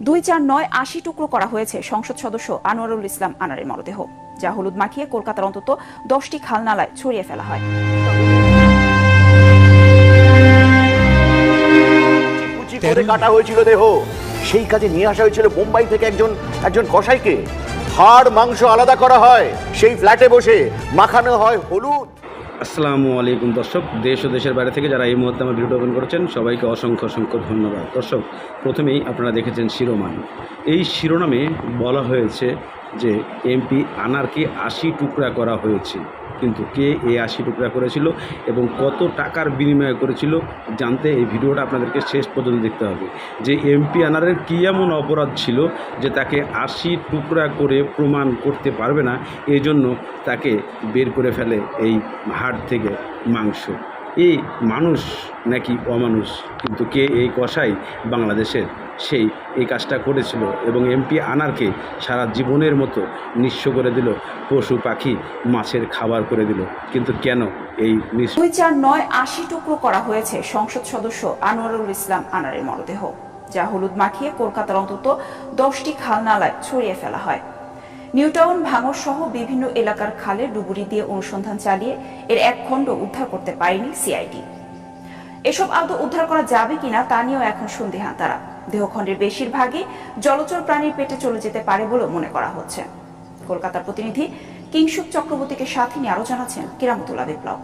দুই চার নয় আশি টুকরো করা হয়েছে সংসদ সদস্য আনোয়ারুল ইসলাম আনারের মরদেহ। যা হলুদ মাখিয়ে কলকাতার অন্তত দশটি খালনালায় ছড়িয়ে ফেলা হয়। কাটা হয়েছিল দেহ, সেই কাজে নিয়ে আসা হয়েছিল মুম্বাই থেকে একজন একজন কসাইকে। হাড়, মাংস আলাদা করা হয়, সেই ফ্ল্যাটে বসে। মাখানো হয় হলুদ। আসসালামু আলাইকুম, দর্শক। দেশ ও দেশের বাইরে থেকে যারা এই মুহূর্তে আমার ভিডিও ওপেন করেছেন, সবাইকে অসংখ্য অসংখ্য ধন্যবাদ। দর্শক, প্রথমেই আপনারা দেখেছেন শিরোনাম। এই শিরোনামে বলা হয়েছে যে এমপি আনারকে আশি টুকরা করা হয়েছে। কিন্তু কে এ আশি টুকরা করেছিল এবং কত টাকার বিনিময় করেছিল জানতে এই ভিডিওটা আপনাদেরকে শেষ পর্যন্ত দেখতে হবে। যে এমপি আনারের কী এমন অপরাধ ছিল যে তাকে আশি টুকরা করে প্রমাণ করতে পারবে না এই জন্য তাকে বের করে ফেলে এই হাট থেকে মাংস। এই মানুষ নাকি অমানুষ? কিন্তু কে এই কষাই বাংলাদেশের? সেই এই কাজটা করেছিল এবং এমপি আনারকে সারা জীবনের মতো নিঃস্ব করে দিল, পশু পাখি, মাছের খাবার করে দিল। কিন্তু কেন এই দুই চার নয়, আশি টুকরো করা হয়েছে সংসদ সদস্য আনোয়ারুল ইসলাম আনারের মরদেহ, যা হলুদ মাখিয়ে কলকাতার অন্তত দশটি খালনালায় ছড়িয়ে ফেলা হয়। নিউটাউন ভাঙর সহ বিভিন্ন এলাকার খালে ডুবুরি দিয়ে অনুসন্ধান চালিয়ে এর এক খণ্ড উদ্ধার করতে পারেনি সিআইডি। এসব আদৌ উদ্ধার করা যাবে কিনা তা নিয়েও এখন সন্দেহান তারা। দেহখণ্ডের বেশিরভাগই জলচর প্রাণীর পেটে চলে যেতে পারে বলেও মনে করা হচ্ছে। কলকাতার প্রতিনিধি কিংসুক চক্রবর্তীকে সাথে নিয়ে আরও জানাচ্ছেন কিরামতুল্লাহ বিপ্লব।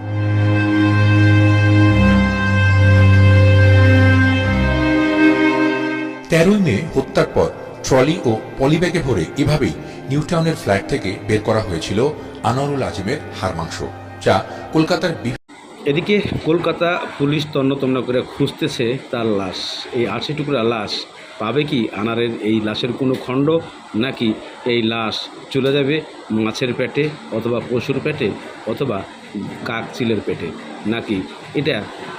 তেরোই মে হত্যার পর ট্রলি ও পলিব্যাগে ভরে এভাবেই নিউটাউনের ফ্ল্যাট থেকে বের করা হয়েছিল আনোয়ারুল আজিমের হাড় মাংস, যা কলকাতার এদিকে কলকাতা পুলিশ তন্ন তন্ন করে খুঁজতেছে তার লাশ। এই আশি টুকরা লাশ পাবে কি আনারের এই লাশের কোনো খণ্ড, নাকি এই লাশ চলে যাবে মাছের পেটে অথবা পশুর পেটে অথবা কাক চিলের পেটে? নাকি এটা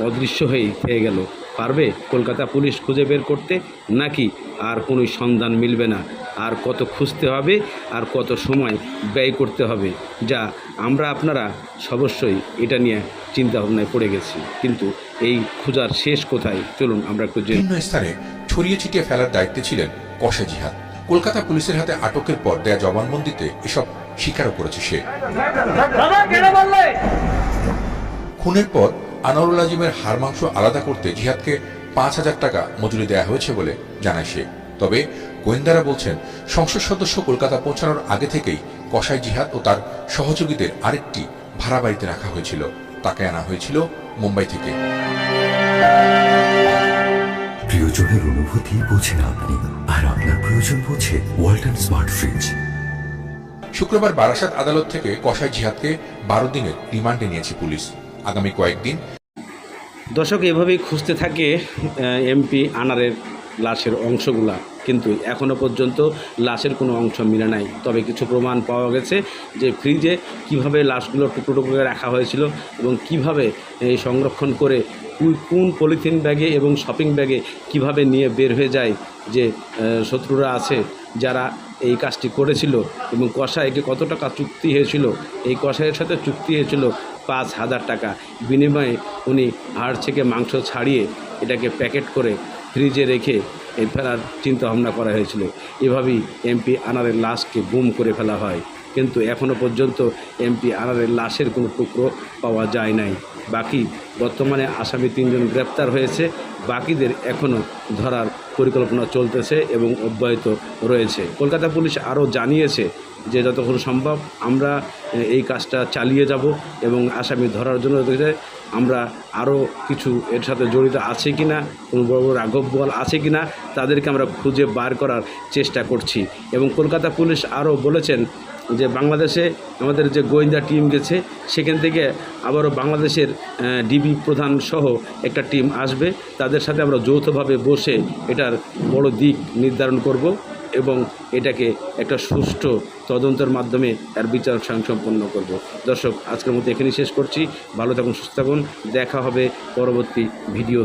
অদৃশ্য হয়েই থেকে গেল? পারবে কলকাতা পুলিশ খুঁজে বের করতে, নাকি আর কোনো সন্ধান মিলবে না? আর কত খুঁজতে হবে আর কত সময় ব্যয় করতে হবে? যা আমরা আপনারা অবশ্যই এটা নিয়ে চিন্তা ভাবনায় পড়ে গেছি। কিন্তু এই খোঁজার শেষ কোথায়? চলুন আমরা একটু বিভিন্ন স্থানে ছড়িয়ে ছিটিয়ে ফেলার দায়িত্বে ছিলেন কষা জিহাদ। কলকাতা পুলিশের হাতে আটকের পর দেয়া জবানবন্দিতে এসব স্বীকারও করেছে সে। খুনের পর আনোয়ারুল আজিমের হাড় মাংস আলাদা করতে জিহাদকে পাঁচ হাজার টাকা মজুরি দেওয়া হয়েছে বলে জানায় সে। তবে গোয়েন্দারা বলছেন সংসদ সদস্য কলকাতা পৌঁছানোর আগে থেকেই কসাই জিহাদ ও তার সহযোগীদের আরেকটি ভাড়া বাড়িতে রাখা হয়েছিল। তাকে আনা হয়েছিল মুম্বাই থেকে। প্রিয়জনের অনুভূতি বোঝেন আপনি আর আপনার প্রয়োজন বোঝে ওয়ালটন স্মার্ট ফ্রিজ। শুক্রবার বারাসাত আদালত থেকে কসাই জিহাদকে বারো দিনের রিমান্ডে নিয়েছে পুলিশ। আগামী কয়েকদিন। দর্শক, এভাবেই খুঁজতে থাকে এমপি আনারের লাশের অংশগুলা। কিন্তু এখনও পর্যন্ত লাশের কোনো অংশ মিলে নাই। তবে কিছু প্রমাণ পাওয়া গেছে যে ফ্রিজে কীভাবে লাশগুলো টুকরো টুকরো করে রাখা হয়েছিল এবং কীভাবে এই সংরক্ষণ করে কোন পলিথিন ব্যাগে এবং শপিং ব্যাগে কীভাবে নিয়ে বের হয়ে যায় যে শত্রুরা আছে, যারা এই কাজটি করেছিল এবং কষাইকে কত টাকা চুক্তি হয়েছিল, এই কষাইয়ের সাথে চুক্তি হয়েছিল পাঁচ হাজার টাকা। বিনিময়ে উনি হাড় থেকে মাংস ছাড়িয়ে এটাকে প্যাকেট করে ফ্রিজে রেখে ফেলার চিন্তা ভাবনা করা হয়েছিল। এভাবেই এমপি আনারের লাশকে গুম করে ফেলা হয়। কিন্তু এখনও পর্যন্ত এমপি আনারের লাশের কোনো টুকরো পাওয়া যায় নাই। বাকি বর্তমানে আসামি তিনজন গ্রেপ্তার হয়েছে, বাকিদের এখনও ধরার পরিকল্পনা চলতেছে এবং অব্যাহত রয়েছে। কলকাতা পুলিশ আরও জানিয়েছে যে, যতক্ষণ সম্ভব আমরা এই কাজটা চালিয়ে যাব এবং আসামি ধরার জন্য আমরা আরও কিছু এর সাথে জড়িত আছে কি না, কোনো বড় বড় রাঘব বল আছে কি না, তাদেরকে আমরা খুঁজে বার করার চেষ্টা করছি। এবং কলকাতা পুলিশ আরও বলেছেন যে বাংলাদেশে আমাদের যে গোয়েন্দা টিম গেছে, সেখান থেকে আবারও বাংলাদেশের ডিবি প্রধান সহ একটা টিম আসবে। তাদের সাথে আমরা যৌথভাবে বসে এটার বড় দিক নির্ধারণ করব এবং এটাকে একটা সুষ্ঠু তদন্তের মাধ্যমে এর বিচার সম্পন্ন করব। দর্শক, আজকের মতো এখানেই শেষ করছি। ভালো থাকুন, সুস্থ থাকুন। দেখা হবে পরবর্তী ভিডিও